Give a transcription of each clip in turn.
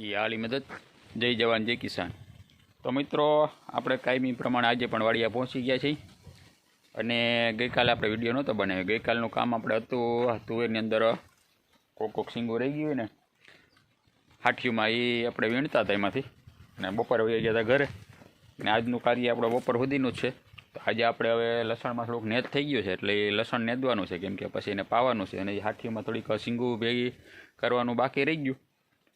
એ આલી મદદ. જય જવાન, જય કિસાન. તો મિત્રો, આપણે કાયમી પ્રમાણે આજે પણ વાડિયા પહોંચી ગયા છીએ. અને ગઈકાલે આપણે વીડિયો નહોતો બનાવ્યો. ગઈકાલનું કામ આપણે હતું તુવેરની અંદર કોક કોક સિંગો રહી ગયું ને. હાઠીઓમાં એ આપણે વીણતા હતા એમાંથી. અને બપોરે વહી ગયા હતા ઘરે. અને આજનું કાર્ય આપણે બપોર સુધીનું જ છે. તો આજે આપણે હવે લસણમાં થોડુંક નેત થઈ ગયું છે. એટલે એ લસણ નેદવાનું છે, કેમ કે પછી એને પાવાનું છે. અને હાઠીઓમાં થોડીક સિંગું ભેગી કરવાનું બાકી રહી ગયું.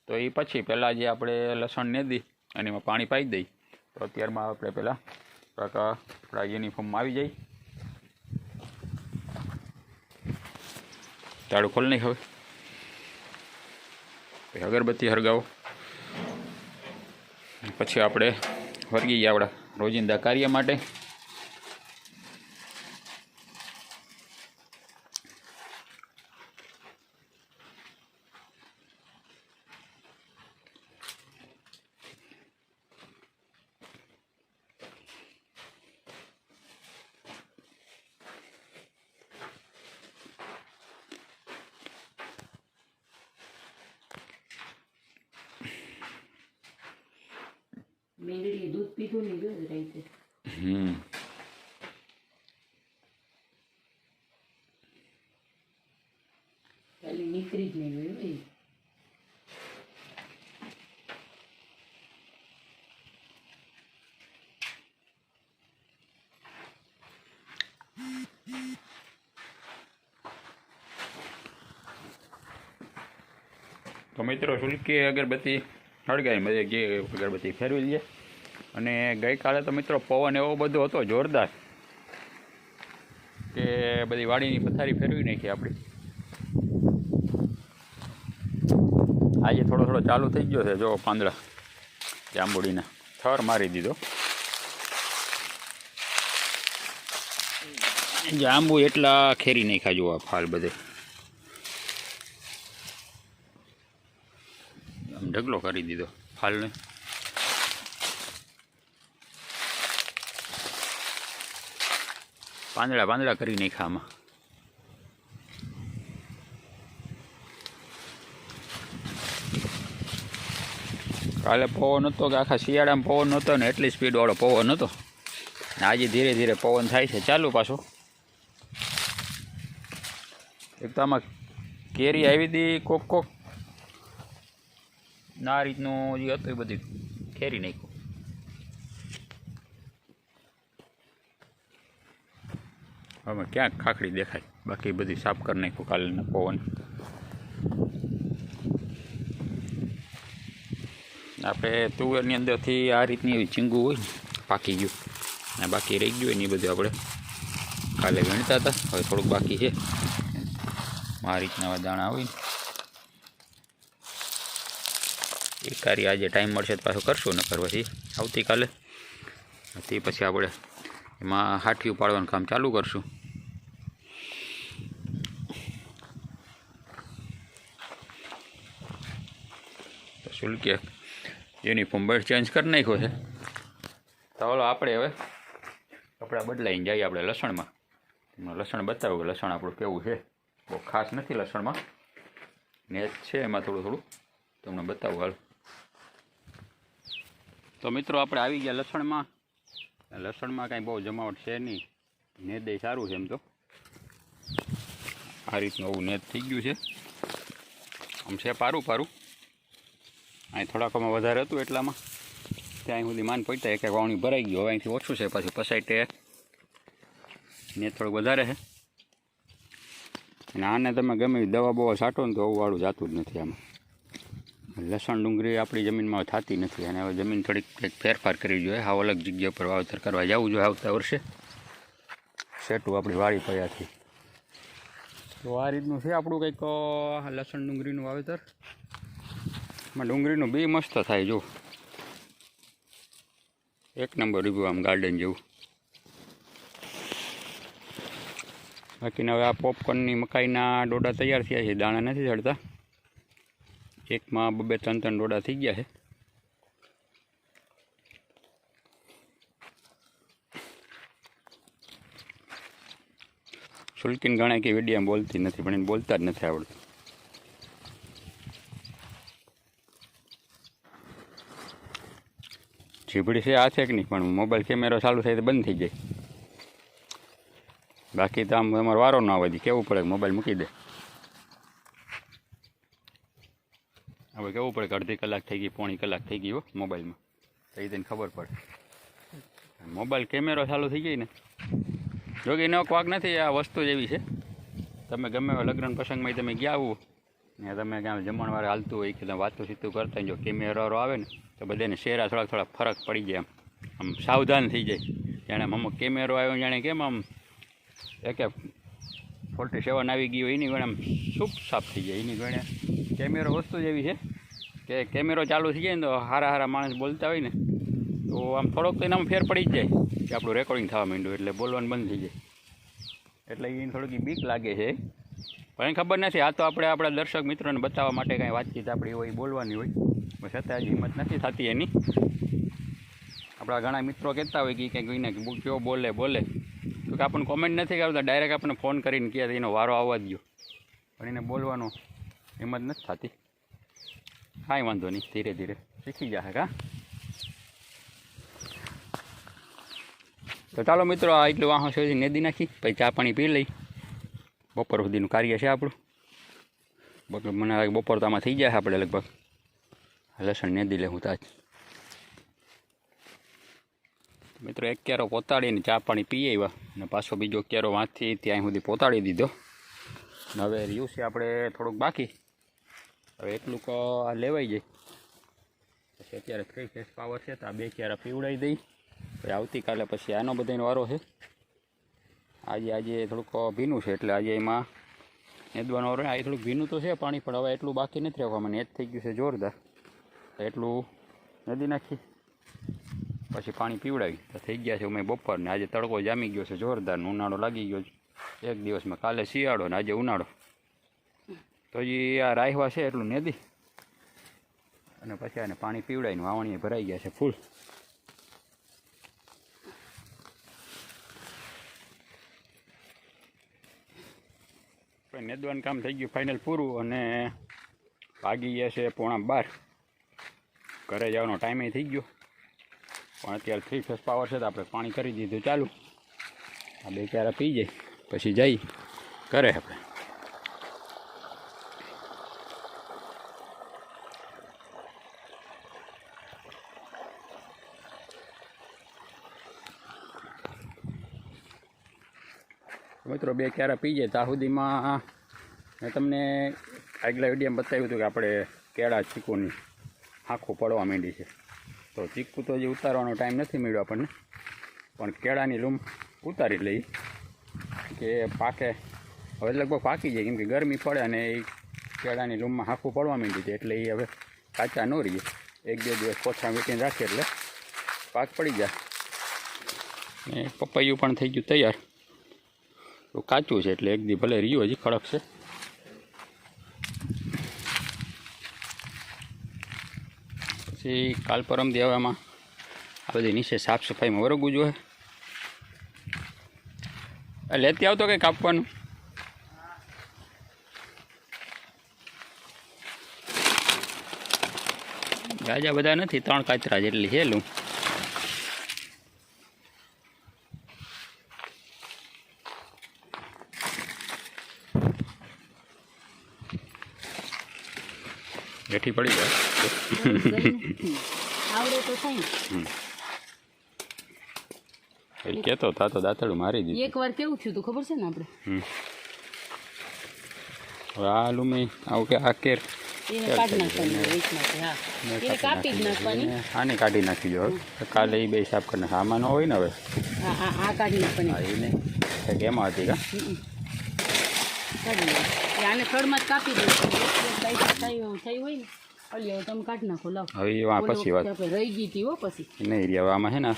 તો એ પછી પહેલાં જે આપણે લસણ ને દઈ અને એમાં પાણી પાઈ દઈ. તો અત્યારમાં આપણે પહેલાં થોડાક આપણા યુનિફોર્મમાં આવી જાય. તાળું ખોલ નહીં હવે. અગરબત્તી હરગાવો. પછી આપણે વર્ગી ગયા આપણા રોજિંદા કાર્ય માટે. મેલડીએ દૂધ પીધું ને ગયું રાઈતે હમ ખાલી નીકળી જ નહીં ગયું એ તો મિત્રો શુલ્કી અગરબત્તી સળગાવી બધે જે અગરબત્તી ફેરવી લઈએ અને ગઈકાલે તો મિત્રો પવન એવો બધો હતો જોરદાર કે બધી વાડીની પથારી ફેરવી નાખી આપણી આજે થોડો થોડો ચાલુ થઈ ગયો છે જો પાંદડા જાંબુડીના. થર મારી દીધો. જાંબુ એટલા ખેરી નાખ્યા જુઓ ફાલ બધે. ઢગલો કરી દીધો. ફાલને પાંદડા પાંદડા કરી નાખ્યા આમાં. કાલે પવન હતો કે આખા શિયાળામાં પવન હતો ને એટલી સ્પીડવાળો પવન હતો ને આજે ધીરે ધીરે પવન થાય છે. ચાલુ પાછું. એક તો આમાં કેરી આવી હતી કોક કોક. ના રીતનું જે હતું એ બધું ખેરી નાખ્યું. હવે ક્યાંક ખાખડી દેખાય. બાકી બધી સાફ કરી નાખ્યું કાલના પવન. આપણે તુવેરની અંદરથી આ રીતની એવી ચીંગું હોય પાકી ગયું. અને બાકી રહી ગયું ને એ બધું આપણે કાલે ગણતા હતા. હવે થોડુંક બાકી છે. આ રીતના દાણા હોય ને. એ કાર્ય આજે ટાઈમ મળશે તો પાછું કરશું, નકર પછી આવતીકાલે. તે પછી આપણે એમાં હાઠિયું પાડવાનું કામ ચાલુ કરશું. શુલ્કે યુનિફોર્મ બેડ ચેન્જ કરી નાખ્યો છે. તો ચાલો આપણે હવે કપડાં બદલાઈને જઈએ આપણે લસણમાં. તમને લસણ બતાવ્યું કે લસણ આપણું કેવું છે? બહુ ખાસ નથી લસણમાં. ને છે એમાં થોડું થોડું. તમને બતાવું હાલ. તો મિત્રો આપણે આવી ગયા લસણમાં. લસણમાં કાંઈ બહુ જમાવટ છે નહીં. નેદય સારું છે એમ તો. આ રીતનું આવું નેદ થઈ ગયું છે. આમ છે પારું પારું. અહીં થોડાકમાં વધારે હતું એટલામાં. ત્યાં સુધી માન પડતા એક એક વાવણી ભરાઈ ગયો. હવે અહીંથી ઓછું છે. પાછું પસાઈટે ને થોડુંક વધારે છે. અને આને તમે ગમે દવા બવા છાંટો ને તો આવું વાળું જાતું જ નથી આમાં. લસણ ડુંગળી આપણી જમીનમાં થતી નથી અને હવે જમીન થોડીક કંઈક ફેરફાર કરવી જોઈએ. હાવ અલગ જગ્યા પર વાવેતર કરવા જવું જોઈએ આવતા વર્ષે. સેટું આપણી વાળી પડ્યાથી તો આ રીતનું છે આપણું કંઈક લસણ ડુંગળીનું વાવેતર. એમાં ડુંગળીનું બી મસ્ત થાય જો એક નંબર ઊભું આમ ગાર્ડન જેવું. બાકીના હવે આ પોપકોર્નની મકાઈના ડોડા તૈયાર થયા છે, દાણા નથી ચડતા એકમાં બબે ત્રણ ત્રણ ડોડા થઈ ગયા છે. સુલકીન ગણાય કે વિડીયામાં બોલતી નથી, પણ એને બોલતા જ નથી આવડતું. જીભડી છે, આ છે કે નહીં? પણ મોબાઈલ કેમેરો ચાલુ થાય તો બંધ થઈ જાય. બાકી તો આમ તમારો વારો ના હોય કેવું પડે? મોબાઈલ મૂકી દે. હવે કેવું પડે કે અડધી કલાક થઈ ગઈ, પોણી કલાક થઈ ગઈ હો, મોબાઈલમાં. તો એ તને ખબર પડે. મોબાઈલ કેમેરો ચાલુ થઈ ગઈ ને. જો કે એનો વાક નથી, આ વસ્તુ જ એવી છે. તમે ગમે લગ્ન પ્રસંગમાં તમે ગયા આવો ને તમે ક્યાં જમણવારે હાલતું હોય કે તમે વાતું સીતું કરતા જો કેમેરો આવે ને, તો બધાને શેરા થોડાક થોડાક ફરક પડી જાય આમ. આમ સાવધાન થઈ જાય. જાણે અમુક કેમેરો આવ્યો જાણે કેમ આમ, એક ફોર્ટી સેવન આવી ગયું એની ગણે આમ સૂપ સાફ થઈ જાય. એની ગણે કેમેરો વસ્તુ જ એવી છે. કે કેમેરો ચાલુ થઈ જાય ને તો હારા હારા માણસ બોલતા હોય ને, તો આમ થોડોક તો એનામાં ફેર પડી જ જાય કે આપણું રેકોર્ડિંગ થવા માંડ્યું એટલે બોલવાનું બંધ થઈ જાય. એટલે એને થોડીક બીક લાગે છે. પણ ખબર નથી, આ તો આપણે આપણા દર્શક મિત્રોને બતાવવા માટે કાંઈ વાતચીત આપણી હોય, બોલવાની હોય. પણ છતાં હિંમત નથી થતી એની. આપણા ઘણા મિત્રો કહેતા હોય કે કંઈક કોઈને કયો બોલે બોલે. તો કે આપણને કોમેન્ટ નથી કરતા ડાયરેક્ટ આપણને ફોન કરીને કહે એનો વારો આવવા દો પણ એને બોલવાનો હિંમત નથી થતી. કાંઈ વાંધો નહીં ધીરે ધીરે શીખી જશે કા તો ચાલો મિત્રો આ એટલું વાહન સુધી નેદી નાખી પછી ચા પાણી પી લઈ બપોર સુધીનું કાર્ય છે આપણું મને લાગે બપોર તો આમાં થઈ જાય આપણે લગભગ લસણ નેદી લે હું તાજ મિત્રો એક ક્યારો પોતાડીને ચા પાણી પી આવ્યા અને પાછો બીજો ક્યારો વાંચથી ત્યાં સુધી પોતાડી દીધો હવે રહ્યું છે આપણે થોડુંક બાકી હવે એટલું કો આ લેવાઈ જાય. પછી અત્યારે કઈ ફેસ પાવર છે, તો આ બે ક્યારે પીવડાવી દઈ. પછી આવતીકાલે પછી આનો બધાનો વારો છે. આજે આજે થોડુંક ભીનું છે, એટલે આજે એમાં નેદવાનો વારો આ થોડુંક ભીનું તો છે પાણી, પણ હવે એટલું બાકી નથી રાખવામાં નેદ થઈ ગયું છે જોરદાર. એટલું નદી નાખી. પછી પાણી પીવડાવી. તો થઈ ગયા છે અમે બપોરને. આજે તડકો જામી ગયો છે જોરદાર ઉનાળો લાગી ગયો એક દિવસમાં કાલે શિયાળો ને આજે ઉનાળો. તો હજી આ રાહવા છે એટલું નેદી. અને પછી આને પાણી પીવડાવીને વાવણીએ ભરાઈ ગયા છે ફૂલ. નેદવાનું કામ થઈ ગયું ફાઇનલ પૂરું અને ભાગી ગયા છે પોણા બાર. ઘરે જવાનો ટાઈમે થઈ ગયો. પણ અત્યારે થ્રી ફેસ પાવર છે તો આપણે પાણી કરી દીધું ચાલુ. આ બે ક્યારે પી જાય, પછી જઈ ઘરે આપણે. મિત્રો બે કેરા પી જાય. સુધીમાં મેં તમને આગલા વિડીયામાં બતાવ્યું હતું કે આપણે કેળા ચીકુની આખું પડવા માંડી છે. તો ચીકુ તો હજી ઉતારવાનો ટાઈમ નથી મળ્યો આપણને. પણ કેળાની લૂમ ઉતારી લઈ કે પાકે. હવે લગભગ પાકી જાય, કેમ કે ગરમી પડે અને એ કેળાની લૂમમાં હાંખું પડવા માંડી છે. એટલે એ હવે કાચા ન રહીએ. એક બે દિવસ કોથળા વેટીને રાખીએ એટલે પાક પડી જાય. ને પપૈયું પણ થઈ ગયું તૈયાર. કાચું છે એટલે એક દી ભલે રહ્યું, હજી ખડક છે. પછી કાલ પરમ દેવામાં આ બધી નીચે સાફ સફાઈમાં વરગવું જોઈએ. લેતી આવતો કંઈ કાપવાનું? ગાજા બધા નથી, ત્રણ કાચરા જેટલી છે લું બેઠી પડી જાય આવડે તો થાય ને. એ કહેતો તા દાંતડું મારી દીધું. એક વાર કેવું થયું તું ખબર છે ને આપણે આ લુમી આવું કે આ કેર. આને કાઢી નાખી દો હવે. કાલે એ બે સાફ કરીને સામાન હોય ને હવે? એમાં હતી કા? આને થડમાં જ કાપી દઉં થઈ થઈ હોય ને. હવે તમે કાઢી નાખો લાવ. હવે એ પછી વાત. રહી ગઈ હતી હો પછી. નહીં રહ્યા આમાં છે ને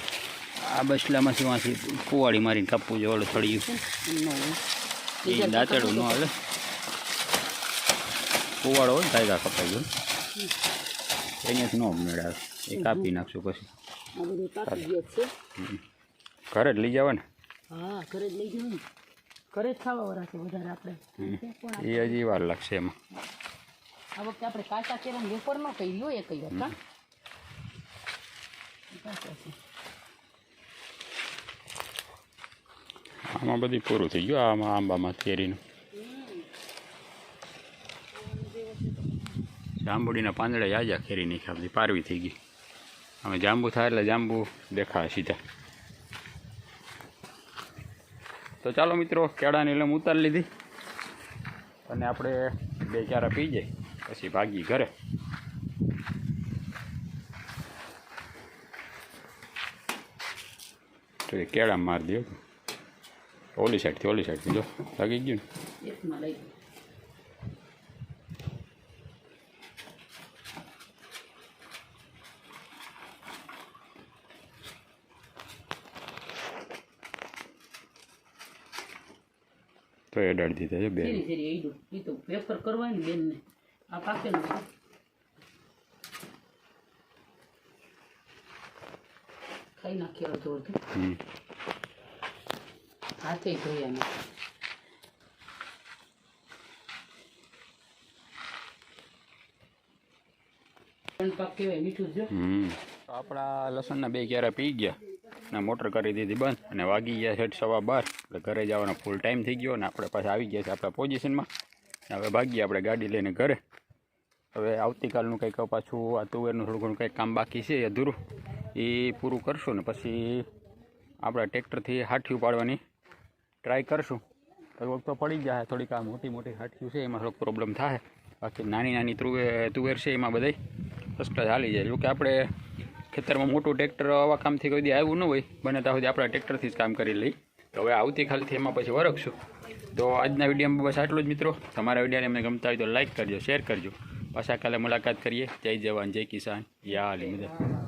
આ બસલામાંથી વાંચી કુવાડી મારીને કાપવું જોઈએ ઓલું થળિયું એ દાંતડું ન હાલે. કુવાડો હોય કાયદા કપાઈ ગયો. અહીંયાથી ન મેળાવે. એ કાપી નાખશું પછી. ઘરે જ લઈ જવા ને હા ઘરે જ લઈ જવું ને ઘરે જ ખાવા વાળા વધારે આપણે. એ હજી વાર લાગશે એમાં. આ વખતે આપણે કાચા કેળાનું વેફર ન કરી લો એક વાર કા આમાં બધી પૂરું થઈ ગયું, આમાં આંબામાં કેરીનું. જાંબુડીના પાંદડા જાજા કેરી નહીં ખાધી, પારવી થઈ ગઈ. અમે જાંબુ થાય એટલે જાંબુ દેખાય સીધા. તો ચાલો મિત્રો, કેળાની લમ ઉતારી લીધી. અને આપણે બે ચારા પી જાય. પછી ભાગી ઘરે. તો એ કેળા મારી દો ઓલી સાઈડથી ઓલી સાઈડથી જો લાગી ગયું ને. તો એ અડાડી દીધા છે બે ધીરે ધીરે ઈડું. ઈ તો પેપર કરવા ને બેનને. આ પાકેલું છે ખાઈ નાખ્યો અડધો અડધો હાથે ધોયા હમ. આપણા લસણના બે ક્યારે પી ગયા. ને મોટર કરી દીધી બંધ અને વાગી ગયા હેઠ સવા બાર. એટલે ઘરે જવાનો ફૂલ ટાઈમ થઈ ગયો અને આપણે પાછા આવી ગયા છે આપણા પોઝિશનમાં હવે ભાગીએ આપણે ગાડી લઈને ઘરે. હવે આવતીકાલનું કંઈક પાછું આ તુવેરનું થોડું ઘણું કંઈક કામ બાકી છે, અધૂરું. એ પૂરું કરશું ને પછી આપણે ટ્રેક્ટરથી હાઠિયું પાડવાની ટ્રાય કરશું. લગભગ તો પડી જાય થોડીક, આ મોટી મોટી હાઠિયું છે, એમાં થોડોક પ્રોબ્લેમ થાય બાકી નાની નાની તુવેર તુવેર છે એમાં બધાય. ફર્સ્ટ ચાલી જાય. જોકે આપણે ખેતરમાં મોટું ટ્રેક્ટર આવા કામથી કોઈ દી આવ્યું ન હોય. બને ત્યાં સુધી આપણે ટ્રેક્ટરથી જ કામ કરી લઈ તો હવે આવતીકાલથી એમાં પછી વરખશું તો આજના વિડીયોમાં બસ આટલું જ મિત્રો. તમારા વિડીયોને અમને ગમતા હોય તો લાઈક કરજો શેર કરજો. પાછા કાલે મુલાકાત કરીએ. જય જવાન, જય કિસાન. યા અલી મદદ